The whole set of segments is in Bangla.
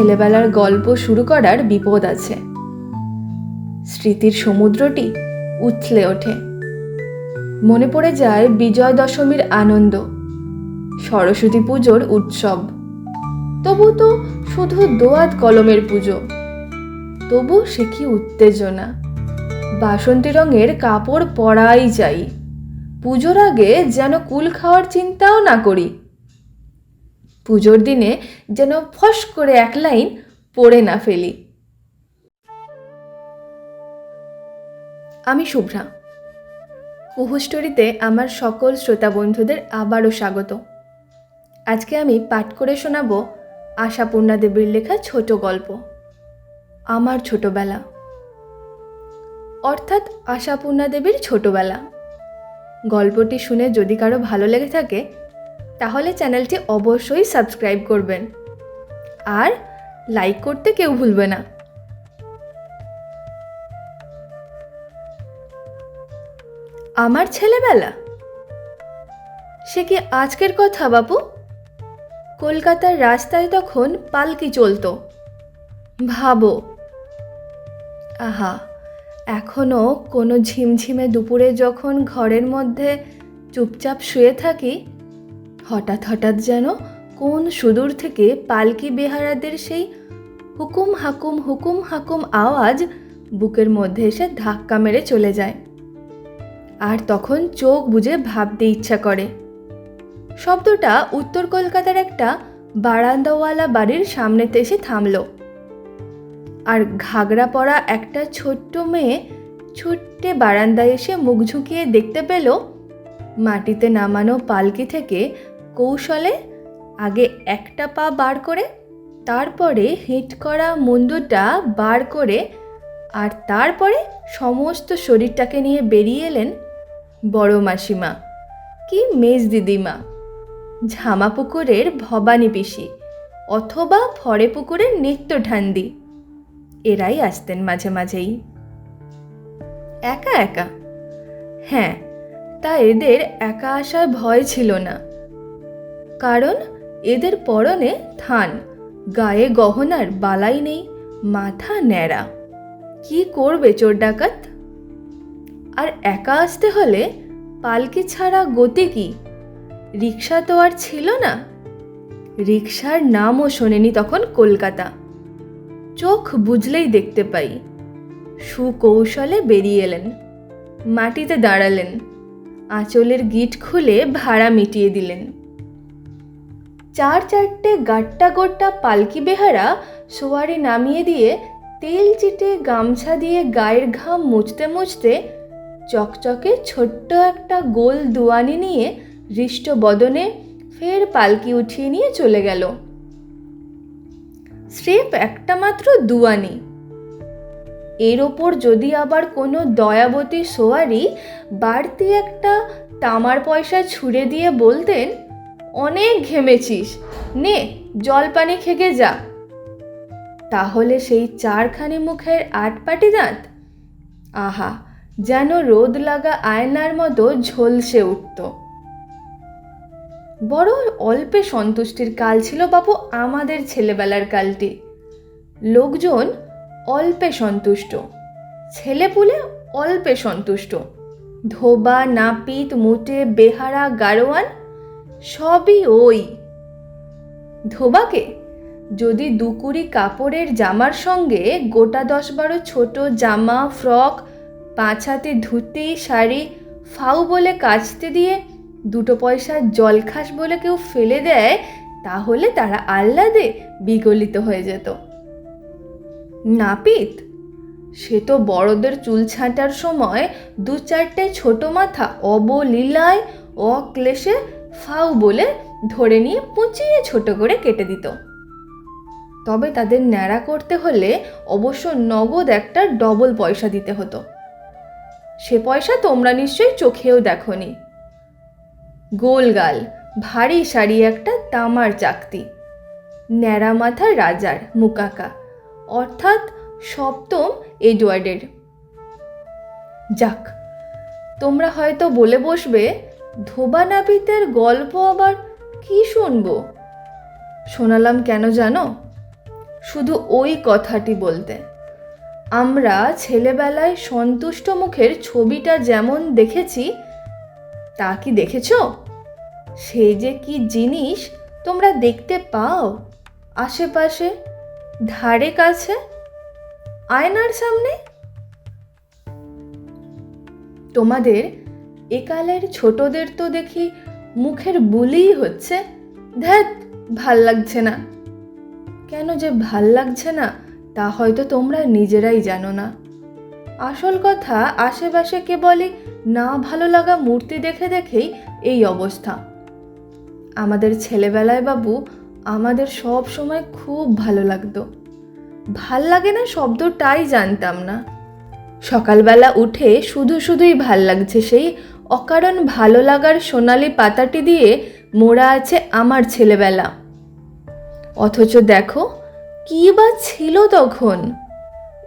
ছেলেবেলার গল্প শুরু করার বিপদ আছে। স্মৃতির সমুদ্রটি উথলে ওঠে। মনে পড়ে যায় বিজয় দশমীর আনন্দ, সরস্বতী পুজোর উৎসব। তবু তো শুধু দোয়াত কলমের পুজো, তবু সে কি উত্তেজনা। বাসন্তী রঙের কাপড় পরাই যাই, পুজোর আগে যেন কুল খাওয়ার চিন্তাও না করি। পুজোর দিনে যেন ফস করে এক লাইন পড়ে না ফেলি। আমি শুভ্রা। কুহু স্টোরিতে আমার সকল শ্রোতা বন্ধুদের আবারও স্বাগত। আজকে আমি পাঠ করে শোনাবো আশাপূর্ণা দেবীর লেখা ছোট গল্প, আমার ছোটবেলা। অর্থাৎ আশাপূর্ণা দেবীর ছোটবেলা। গল্পটি শুনে যদি কারও ভালো লেগে থাকে তাহলে চ্যানেলটি অবশ্যই সাবস্ক্রাইব করবেন। আর লাইক করতে কেউ ভুলবে না। আমার ছেলেবেলা? সে কি আজকের কথা, বাপু? কলকাতার রাস্তায় তখন পালকি চলতো। ভাবো। আহা এখনও কোনো ঝিমঝিমে দুপুরে যখন ঘরের মধ্যে চুপচাপ শুয়ে থাকি হঠাৎ হঠাৎ যেন কোন সুদূর থেকে পালকি বেহারাদের সেই হুকুম হাকুম হুকুম হাকুম আওয়াজ বুকের মধ্যে এসে ধাক্কা মেরে চলে যায়। আর তখন চোখ বুজে ভাবতে ইচ্ছা করে। শব্দটা উত্তর কলকাতার একটা বারান্দাওয়ালা বাড়ির সামনেতে এসে থামল। আর ঘাগরা পরা একটা ছোট্ট মেয়ে ছোট্টে বারান্দায় এসে মুখ ঝুঁকিয়ে দেখতে পেল, মাটিতে নামানো পালকি থেকে কৌশলে আগে একটা পা বার করে, তারপরে হিট করা মুন্ডুটা বার করে আর তারপরে সমস্ত শরীরটাকে নিয়ে বেরিয়ে এলেন বড় মাসিমা কি মেজ দিদিমা। ঝামা পুকুরের ভবানী পিসি অথবা ফরে পুকুরের নিত্য ঠান্দি এরাই আসতেন মাঝে মাঝেই। একা একা? হ্যাঁ তা এদের একা আসায় ভয় ছিল না। কারণ এদের পরনে থান, গায়ে গহনার বালাই নেই, মাথা ন্যাড়া। কি করবে চোর ডাকাত? আর একা আসতে হলে পালকি ছাড়া গতি কি? রিক্সা তো আর ছিল না। রিক্সার নামও শোনেনি তখন কলকাতা। চোখ বুঝলেই দেখতে পাই। সুকৌশলে বেরিয়ে এলেন। মাটিতে দাঁড়ালেন। আঁচলের গিট খুলে ভাড়া মিটিয়ে দিলেন। চার চারটে গাট্টা গোট্টা পালকি বেহারা সোয়ারি নামিয়ে দিয়ে তেল চিটে গামছা দিয়ে গায়ের ঘাম মুছতে মুছতে চকচকে ছোট্ট একটা গোল দুয়ানি নিয়ে হৃষ্ট বদনে ফের পালকি উঠিয়ে নিয়ে চলে গেল। স্রেফ একটা মাত্র দুয়ানি। এর ওপর যদি আবার কোনো দয়াবতী সোয়ারি বাড়তি একটা তামার পয়সা ছুঁড়ে দিয়ে বলতেন অনেক ঘেমেছিস। নে জল পানি খেগে যা। তাহলে সেই চারখানি মুখের আটপাটি দাঁত? আহা, যেন রোদ লাগা আয়নার মতো ঝলসে উঠত। বড় অল্পে সন্তুষ্টির কাল ছিল বাবু আমাদের ছেলেবেলার কালটি। লোকজন অল্পে সন্তুষ্ট, ছেলেপুলে অল্পে সন্তুষ্ট। ধোবা, নাপিত, মুটে, বেহারা, গারোয়ান সবই ওই। ধোবাকে? যদি দুকুড়ি কাপড়ের জামার সঙ্গে গোটা দশ বারো ছোট জামা, ফ্রক, পাঁচ হাতে ধুতি, শাড়ি, ফাউ বলে কাচতে দিয়ে দুটো পয়সা জলখাস বলে কেউ ফেলে দেয়, তাহলে তারা আহ্লাদে বিগলিত হয়ে যেত। নাপিত? সে তো বড়দের চুল ছাঁটার সময় দু চারটে ছোট মাথা অবলীলায় অক্লেশে ফাউ বলে ধরে নিয়ে পুঁচিয়ে ছোট করে কেটে দিত। তবে তাদের ন্যাড়া করতে হলে অবশ্য নগদ একটা ডবল পয়সা দিতে হতো। সে পয়সা তোমরা নিশ্চয়ই চোখেও দেখনি। গোলগাল, ভারী শাড়ি একটা তামার চাকতি। ন্যাড়া মাথা রাজার, মুকাকা। অর্থাৎ সপ্তম এডওয়ার্ডের। যাক, তোমরা হয়তো বলে বসবে ধোবা নাপিতের গল্প আবার কি শুনব? শোনালাম কেন জানো? শুধু ওই কথাটি বলতে। আমরা ছেলেবেলায় সন্তুষ্ট মুখের ছবিটা যেমন দেখেছি, তা কি দেখেছ? সে যে কি জিনিস তোমরা দেখতে পাও আশেপাশে, ধারে কাছে, আয়নার সামনে? তোমাদের একালের ছোটদের তো দেখি মুখের বুলিই হচ্ছে। ধ্যাত ভালো লাগছে না। কেন যে ভালো লাগছে না, তা হয়তো তোমরা নিজেরাই জানো না। আসল কথা, আশেপাশে কেবলই না ভালো লাগা মূর্তি দেখে দেখেই এই অবস্থা। আমাদের ছেলেবেলায় বাবু, আমাদের সব সময় খুব ভালো লাগতো। ভালো লাগে না শব্দটাই জানতাম না। সকালবেলা উঠে শুধু শুধুই ভালো লাগছে সেই অকারণ ভালো লাগার সোনালি পাতাটি দিয়ে মোড়া আছে আমার ছেলেবেলা। অথচ দেখো, কী বা ছিল তখন?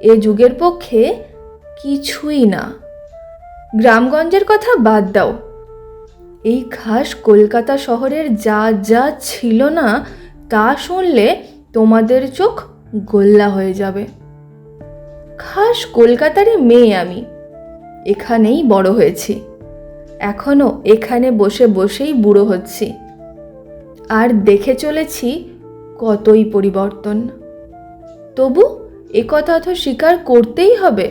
এ যুগের পক্ষে কিছুই না। গ্রামগঞ্জের কথা বাদ দাও। এই খাস কলকাতা শহরের যা যা ছিল না, তা শুনলে তোমাদের চোখ গোল্লা হয়ে যাবে। খাস কলকাতারই মেয়ে আমি। এখানেই বড় হয়েছি। এখনও এখানে বসে বসেই বুড়ো হচ্ছি। আর দেখে চলেছি কতই পরিবর্তন। তবু একথা তো স্বীকার করতেই হবে।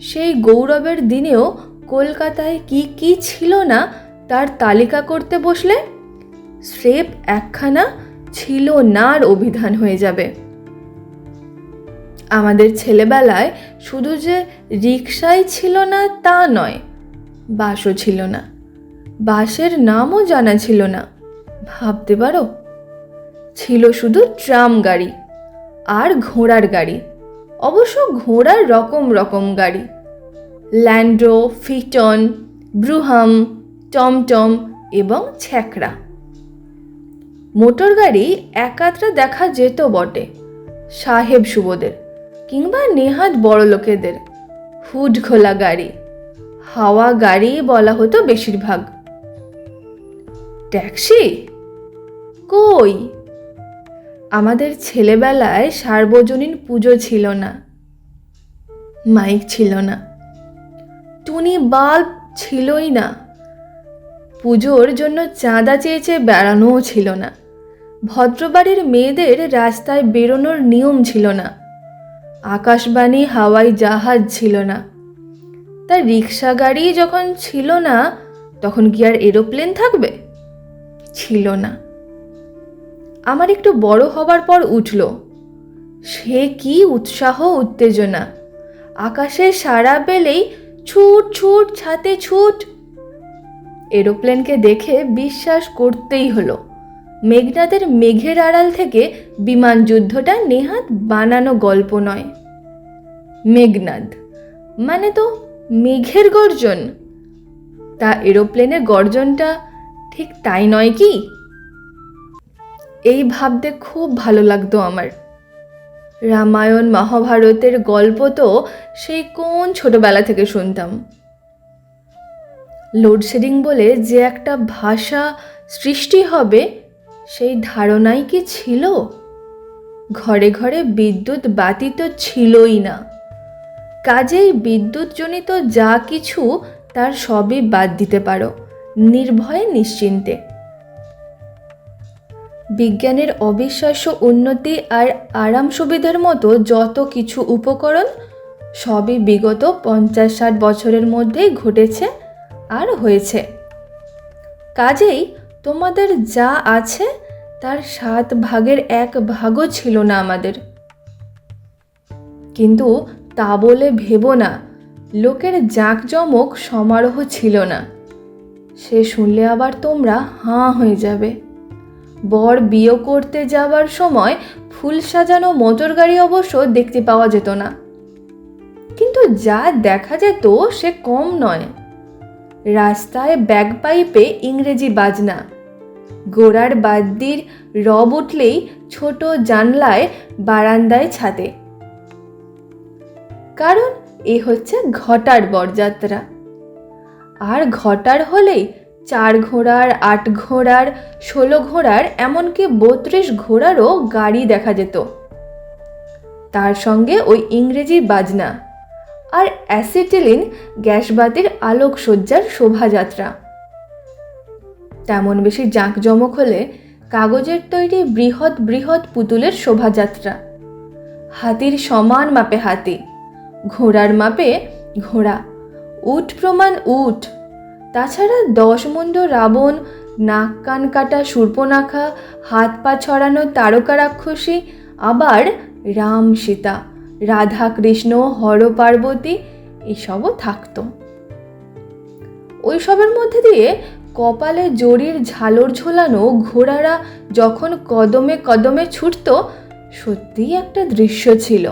সেই গৌরবের দিনেও কলকাতায় কি কি ছিল না তার তালিকা করতে বসলে স্রেফ একখানা ছিল নার অভিধান হয়ে যাবে। আমাদের ছেলেবেলায় শুধু যে রিক্সাই ছিল না তা নয় বাসও ছিল না। বাসের নামও জানা ছিল না। ভাবতে পারো? ছিল শুধু ট্রাম গাড়ি আর ঘোড়ার গাড়ি। অবশ্য ঘোড়ার রকম রকম গাড়ি। ল্যান্ড্রো, ফিটন, ব্রুহাম, টমটম এবং ছ্যাকরা মোটর গাড়ি একাত্রা দেখা যেত বটে, সাহেব শুভদের কিংবা নেহাত বড় লোকেদের হুড খোলা গাড়ি। হাওয়া গাড়ি বলা হতো বেশিরভাগ। ট্যাক্সি? কই? আমাদের ছেলেবেলায় সার্বজনীন পুজো ছিল না। মাইক ছিল না। টুনি বাল্ব ছিলই না। পুজোর জন্য চাঁদা চেয়ে চেয়ে বেড়ানোও ছিল না। ভদ্রবাড়ির মেয়েদের রাস্তায় বেরোনোর নিয়ম ছিল না। আকাশবাণী, হাওয়াই জাহাজ ছিল না। তার রিক্সা গাড়ি যখন ছিল না, তখন কি আর এরোপ্লেন থাকবে? ছিল না। আমার একটু বড় হবার পর উঠল। সে কি উৎসাহ, উত্তেজনা। আকাশে সারা পেলেই ছুট ছুট, ছাতে ছুট। এরোপ্লেনকে দেখে বিশ্বাস করতেই হলো। মেঘনাদের মেঘের আড়াল থেকে বিমান যুদ্ধটা নেহাত বানানো গল্প নয়। মেঘনাদ মানে তো মেঘের গর্জন। তা এরোপ্লেনের গর্জনটা ঠিক তাই নয় কি? এই ভাবতে খুব ভালো লাগতো আমার। রামায়ণ, মহাভারতের গল্প তো সেই কোন ছোটবেলা থেকে শুনতাম। লোডশেডিং বলে যে একটা ভাষা সৃষ্টি হবে, সেই ধারণাই কি ছিল? ঘরে ঘরে বিদ্যুৎ বাতি তো ছিলই না। কাজেই বিদ্যুৎজনিত যা কিছু তার সবই বাদ দিতে পারো, নির্ভয়ে নিশ্চিন্তে। বিজ্ঞানের অবিশ্বাস্য উন্নতি আর আরাম সুবিধার মতো যত কিছু উপকরণ, সবই বিগত পঞ্চাশ ষাট বছরের মধ্যেই ঘটেছে আর হয়েছে। কাজেই তোমাদের যা আছে তার সাত ভাগের এক ভাগও ছিল না আমাদের। কিন্তু তা বলে ভেবো না। লোকের জাঁকজমক সমারোহ ছিল না। সে শুনলে আবার তোমরা হাঁ হয়ে যাবে। বর বিয়ে করতে যাবার সময় ফুল সাজানো মোটর গাড়ি অবশ্য দেখতে পাওয়া যেত না। কিন্তু যা দেখা যেত সে কম নয়। রাস্তায় ব্যাগ পাইপে ইংরেজি বাজনা। গোড়ার বাদ্যির রব উঠলেই ছোট জানলায় বারান্দায় ছাদে। কারণ এ হচ্ছে ঘটার বরযাত্রা। আর ঘটার হলেই চার ঘোড়ার, আট ঘোড়ার, ষোলো ঘোড়ার, এমনকি বত্রিশ ঘোড়ারও গাড়ি দেখা যেত। তার সঙ্গে ওই ইংরেজি বাজনা আর অ্যাসিটিলিন গ্যাসবাতির আলোকসজ্জার শোভাযাত্রা। তেমন বেশি জাঁকজমক হলে কাগজের তৈরি বৃহৎ বৃহৎ পুতুলের শোভাযাত্রা। হাতির সমান মাপে হাতি। ঘোড়ার মাপে ঘোড়া। উট প্রমাণ উট। তাছাড়া দশ মুন্ড রাবণ, নাক কান কাটা সূর্পনাখা, হাত পা ছড়ানো তারকা রাক্ষসী, আবার রাম সীতা, রাধা কৃষ্ণ, হর পার্বতী, এসবও থাকতো। ওইসবের মধ্যে দিয়ে কপালে জরির ঝালর ঝোলানো ঘোড়ারা যখন কদমে কদমে ছুটত, সত্যিই একটা দৃশ্য ছিল।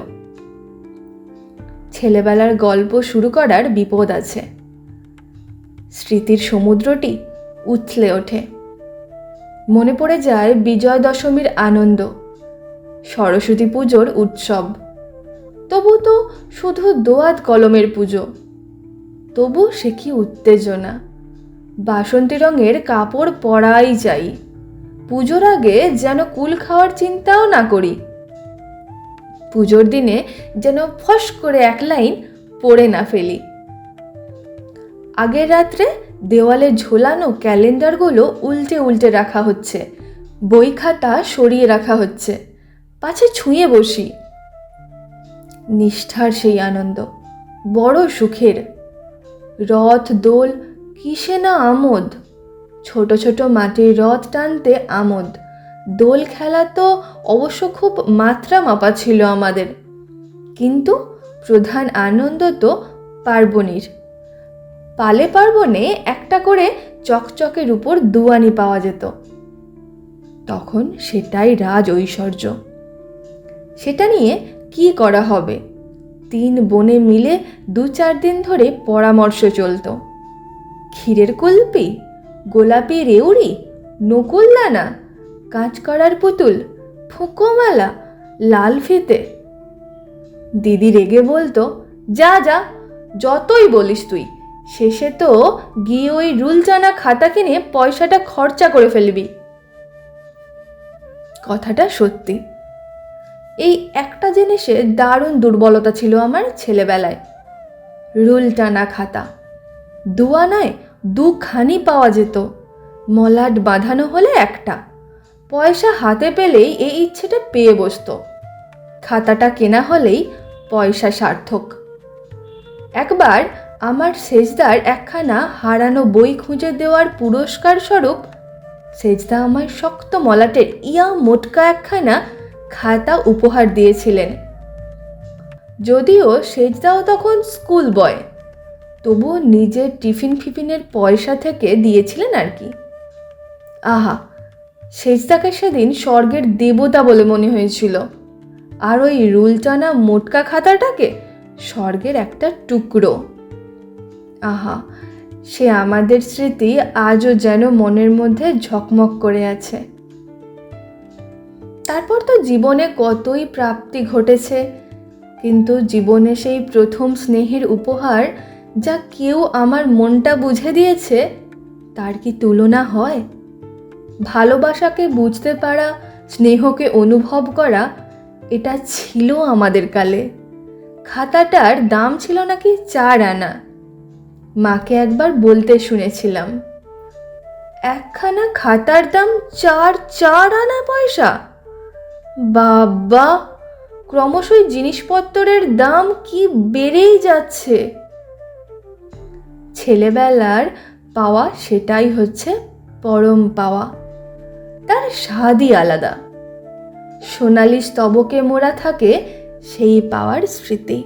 ছেলেবেলার গল্প শুরু করার বিপদ আছে। স্মৃতির সমুদ্রটি উথলে ওঠে। মনে পড়ে যায় বিজয় দশমীর আনন্দ, সরস্বতী পুজোর উৎসব। তবু তো শুধু দোয়াত কলমের পুজো, তবু সে কি উত্তেজনা। বাসন্তী রঙের কাপড় পরাই চাই পুজোর আগে যেন কুল খাওয়ার চিন্তাও না করি। পুজোর দিনে যেন ফস করে এক লাইন পড়ে না ফেলি। আগের রাত্রে দেওয়ালে ঝোলানো ক্যালেন্ডারগুলো উল্টে উল্টে রাখা হচ্ছে। বই খাতা সরিয়ে রাখা হচ্ছে। পাছে ছুঁয়ে বসি। নিষ্ঠার সেই আনন্দ, বড় সুখের। রথ, দোল, কিসে না আমোদ? ছোট ছোট মাটির রথ টানতে আমোদ। দোল খেলা তো অবশ্য খুব মাত্রা মাপা ছিল আমাদের। কিন্তু প্রধান আনন্দ তো পার্বণীর। পালে পার্বণে একটা করে চকচকের উপর দুয়ানি পাওয়া যেত। তখন সেটাই রাজ ঐশ্বর্য। সেটা নিয়ে কি করা হবে? তিন বনে মিলে দু চার দিন ধরে পরামর্শ চলতো। ক্ষীরের কুলপি, গোলাপি রেউড়ি নকুল্লানা কাঁচকড়ার পুতুল, ফুকোমালা, লাল ফিতে। দিদি রেগে বলতো, যা যা, যতই বলিস তুই। শেষে তো গিয়ে ওই রুল জানা খাতা কিনে পয়সাটা খরচা করে ফেলবি। কথাটা সত্যি। এই একটা জিনিসে দারুণ দুর্বলতা ছিল আমার ছেলেবেলায়। রুল টানা খাতা। দুয়ানায় দুখানি পাওয়া যেত। মলাট বাঁধানো হলে একটা। পয়সা হাতে পেলেই এই ইচ্ছেটা পেয়ে বসতো। খাতাটা কেনা হলেই পয়সা সার্থক। একবার আমার সেজদার একখানা হারানো বই খুঁজে দেওয়ার পুরস্কার স্বরূপ সেজদা আমায় শক্ত মলাটের ইয়া মোটকা একখানা খাতা উপহার দিয়েছিলেন। যদিও সেজদাও তখন স্কুল বয়, তবুও নিজের টিফিন ফিফিনের পয়সা থেকে দিয়েছিলেন আর কি। আহা সেজদাকে সেদিন স্বর্গের দেবতা বলে মনে হয়েছিল। আর ওই রুলটানা মোটকা খাতাটাকে স্বর্গের একটা টুকরো। আহা, সে আমাদের স্মৃতি আজও যেন মনের মধ্যে ঝকমক করে আছে। তারপর তো জীবনে কতই প্রাপ্তি ঘটেছে, কিন্তু জীবনে সেই প্রথম স্নেহের উপহার যা কেউ আমার মনটা বুঝে দিয়েছে, তার কি তুলনা হয়? ভালোবাসাকে বুঝতে পারা, স্নেহকে অনুভব করা, এটা ছিল আমাদের কালে। খাতাটার দাম ছিল নাকি চার আনা। মাকে একবার বলতে শুনেছিলাম, একখানা খাতার দাম চার চার আনা পয়সা? বাবা, ক্রমশই জিনিসপত্রের দাম কি বেড়েই যাচ্ছে? ছেলেবেলার পাওয়া সেটাই হচ্ছে পরম পাওয়া। তার স্বাদই আলাদা। সোনালি স্তবকে মোড়া থাকে সেই পাওয়ার স্মৃতি।